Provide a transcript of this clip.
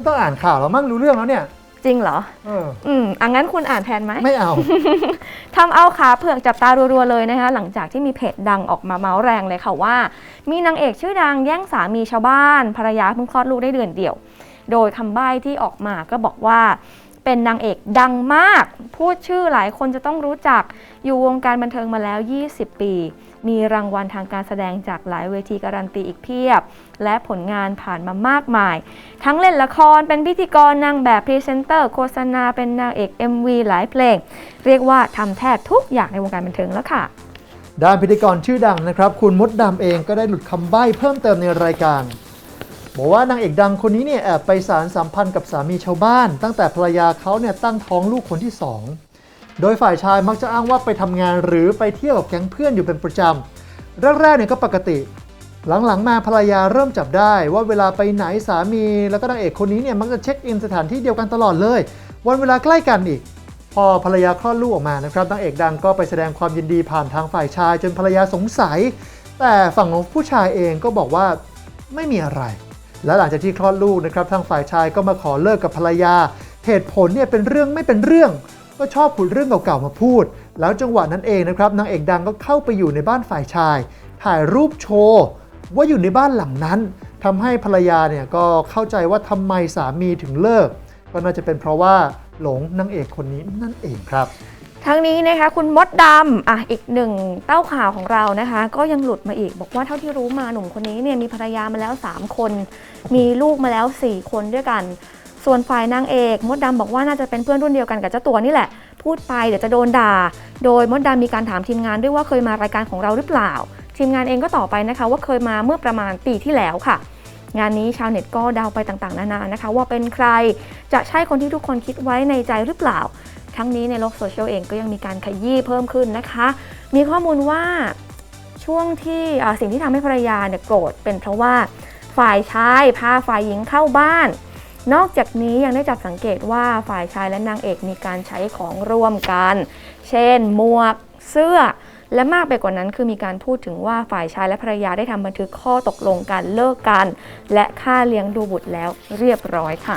ไม่ต้องอ่านข่าวแล้วมั่งรู้เรื่องแล้วเนี่ยจริงเหรอ เอออืมอังั้นคุณอ่านแทนไหม ไม่เอา ทำเอาขาเผือกจับตารัวๆเลยนะคะหลังจากที่มีเพจดังออกมาเมาส์แรงเลยค่ะว่า มีนางเอกชื่อดังแย่งสามีชาวบ้านภรรยาเพิ่งคลอดลูกได้เดือนเดียว โดยคำใบ้ที่ออกมาก็บอกว่าเป็นนางเอกดังมาก พูดชื่อหลายคนจะต้องรู้จักอยู่วงการบันเทิงมาแล้ว 20 ปี มีรางวัลทางการแสดงจากหลายเวทีการันตีอีกเพียบ และผลงานผ่านมามากมาย ทั้งเล่นละครเป็นพิธีกรนางแบบพรีเซนเตอร์โฆษณาเป็นนางเอก MV หลายเพลง เรียกว่าทำแทบทุกอย่างในวงการบันเทิงแล้วค่ะด้านพิธีกรชื่อดังนะครับ คุณมดดำเองก็ได้หลุดคำใบ้เพิ่มเติมในรายการ บอกว่านางเอกดังคนนี้เนี่ยแอบไปสารสัมพันธ์กับสามีชาวบ้าน ตั้งแต่ภรรยาเขาเนี่ยตั้งท้องลูกคนที่สอง โดยฝ่ายชายมักจะอ้างว่าไปทำงานหรือไปเที่ยวกับแก๊งเพื่อนอยู่เป็นประจำแรกๆเนี่ยก็ปกติ หลังๆมาภรรยาเริ่มจับได้ ว่าเวลาไปไหนสามี แล้วก็นางเอกคนนี้เนี่ยมักจะเช็คอินสถานที่เดียวกันตลอดเลย วันเวลาใกล้กันอีก พอภรรยาคลอดลูกออกมานะครับนางเอกดังก็ไปแสดงความยินดีผ่านทางฝ่ายชาย จนภรรยาสงสัย แต่ฝั่งของผู้ชายเองก็บอกว่าไม่มีอะไร และหลังจากที่คลอดลูกนะครับทางฝ่ายชายก็มาขอเลิกกับภรรยาเหตุผลเนี่ยเป็นเรื่องไม่เป็นเรื่อง ก็ชอบขุดเรื่องเก่าๆมาพูด แล้วจังหวะนั้นเองนะครับนางเอกดังก็เข้าไปอยู่ในบ้านฝ่ายชาย ถ่ายรูปโชว์ว่าอยู่ในบ้านหลังนั้นทำให้ภรรยาเนี่ยก็เข้าใจว่าทำไมสามีถึงเลิก ก็น่าจะเป็นเพราะว่าหลงนางเอกคนนี้นั่นเองครับทั้งนี้นะคะคุณมดดำอะอีกหนึ่งเต้าข่าวของเรานะคะ ก็ยังหลุดมาอีก บอกว่าเท่าที่รู้มาหนุ่มคนนี้เนี่ยมีภรรยามาแล้ว 3 คน มีลูกมาแล้ว 4 คนด้วยกัน ส่วนฝ่ายนางเอกมดดำบอกว่าน่าจะเป็นเพื่อนรุ่นเดียวกันกับเจ้าตัวนี่แหละ พูดไปเดี๋ยวจะโดนด่า โดยมดดำมีการถามทีมงานด้วยว่าเคยมารายการของเราหรือเปล่า ทีมงานเองก็ตอบไปนะคะ ว่าเคยมาเมื่อประมาณปีที่แล้วค่ะ งานนี้ชาวเน็ตก็เดาไปต่างๆ นานานะคะ ว่าเป็นใครจะใช่คนที่ทุกคนคิดไว้ในใจหรือเปล่า ทั้งนี้ในโลกโซเชียลเองก็ยังมีการขยี้เพิ่มขึ้นนะคะ มีข้อมูลว่าช่วงที่สิ่งที่ทำให้ภรรยาเนี่ยโกรธเป็นเพราะว่าฝ่ายชายพาฝ่ายหญิงเข้าบ้าน นอกจากนี้ยังได้จับสังเกตว่าฝ่ายชายและนางเอกมีการใช้ของร่วมกัน เช่น หมวก เสื้อ และมากไปกว่านั้นคือมีการพูดถึงว่าฝ่ายชายและภรรยาได้ทำบันทึกข้อตกลงการเลิกกัน และค่าเลี้ยงดูบุตรแล้วเรียบร้อยค่ะ